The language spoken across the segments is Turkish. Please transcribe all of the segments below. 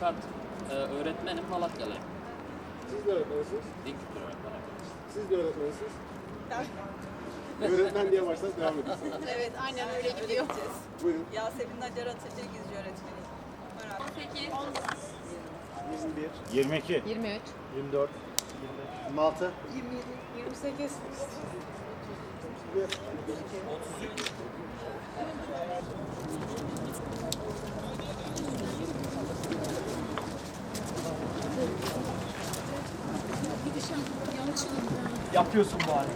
Kart e, öğretmenim Malatyalıyım. Siz de öğretmensiniz. Din kültürü öğretmeni. Siz de öğretmensiniz. Öğretmen diye başlayıp devam edin. Evet, aynen öyle gidiyor. Buyurun. Yasemin Acar Atıcı İngilizce öğretmeni. Merhaba. 21, 22. 23. 24, 26, 28. Yapıyorsun bari.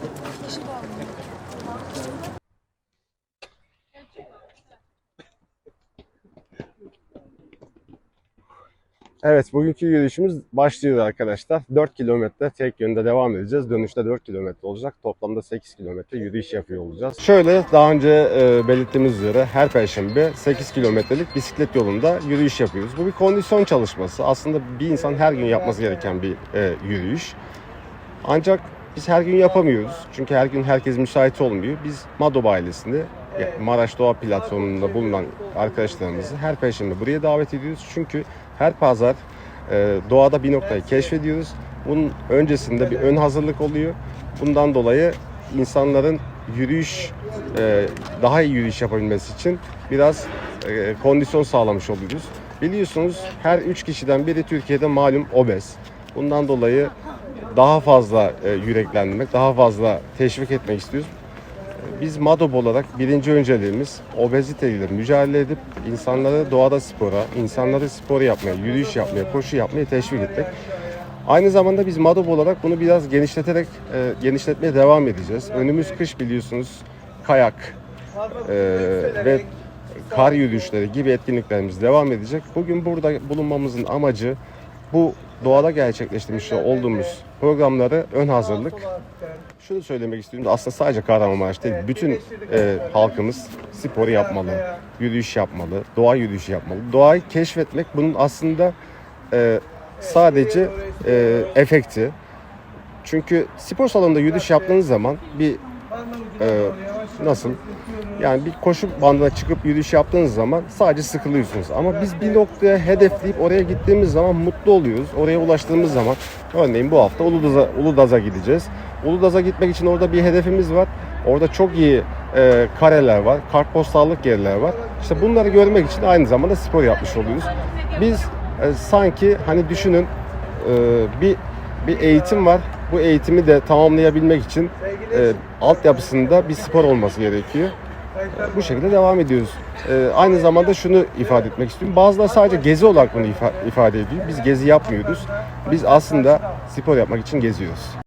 Evet bugünkü yürüyüşümüz başlıyor arkadaşlar. 4 kilometre tek yönde devam edeceğiz. Dönüşte 4 kilometre olacak. Toplamda 8 kilometre yürüyüş yapıyor olacağız. Şöyle daha önce e, belirttiğimiz üzere her perşembe 8 kilometrelik bisiklet yolunda yürüyüş yapıyoruz. Bu bir kondisyon çalışması. Aslında bir insan her gün yapması gereken bir e, yürüyüş. Ancak biz her gün yapamıyoruz. Çünkü her gün herkes müsait olmuyor. Biz Madob ailesinde Maraş Doğa Platformu'nda bulunan arkadaşlarımızı her perşembe buraya davet ediyoruz. Çünkü her pazar e, doğada bir noktayı keşfediyoruz. Bunun öncesinde bir ön hazırlık oluyor. Bundan dolayı insanların yürüyüş, e, daha iyi yürüyüş yapabilmesi için biraz e, kondisyon sağlamış oluyoruz. Biliyorsunuz her üç kişiden biri Türkiye'de malum obez. Bundan dolayı daha fazla e, yüreklendirmek, daha fazla teşvik etmek istiyoruz. Biz MADOB olarak birinci önceliğimiz obeziteyle mücadele edip insanları doğada spora, insanları spor yapmaya, yürüyüş yapmaya, koşu yapmaya teşvik etmek. Aynı zamanda biz MADOB olarak bunu biraz genişleterek e, genişletmeye devam edeceğiz. Önümüz kış biliyorsunuz kayak e, ve kar yürüyüşleri gibi etkinliklerimiz devam edecek. Bugün burada bulunmamızın amacı bu doğada gerçekleştirmiş olduğumuz programları ön hazırlık. Şunu söylemek istiyorum. Aslında sadece Kahramanmaraş değil, bütün e, halkımız sporu yapmalı, yürüyüş yapmalı, doğa yürüyüşü yapmalı. Doğayı keşfetmek bunun aslında e, sadece e, efekti. Çünkü spor salonunda yürüyüş yaptığınız zaman bir e, nasıl yani bir koşu bandına çıkıp yürüyüş yaptığınız zaman sadece sıkılıyorsunuz. Ama biz bir noktaya hedefleyip oraya gittiğimiz zaman mutlu oluyoruz. Oraya ulaştığımız zaman örneğin bu hafta Uludağ'a, Uludağ'a gideceğiz. Uludağ'a gitmek için orada bir hedefimiz var. Orada çok iyi e, kareler var, kartpostallık yerler var. İşte bunları görmek için aynı zamanda spor yapmış oluyoruz. Biz e, sanki hani düşünün e, bir bir eğitim var. Bu eğitimi de tamamlayabilmek için e, altyapısında bir spor olması gerekiyor. E, bu şekilde devam ediyoruz. E, aynı zamanda şunu ifade etmek istiyorum. Bazıları sadece gezi olarak bunu ifa- ifade ediyor. Biz gezi yapmıyoruz. Biz aslında spor yapmak için geziyoruz.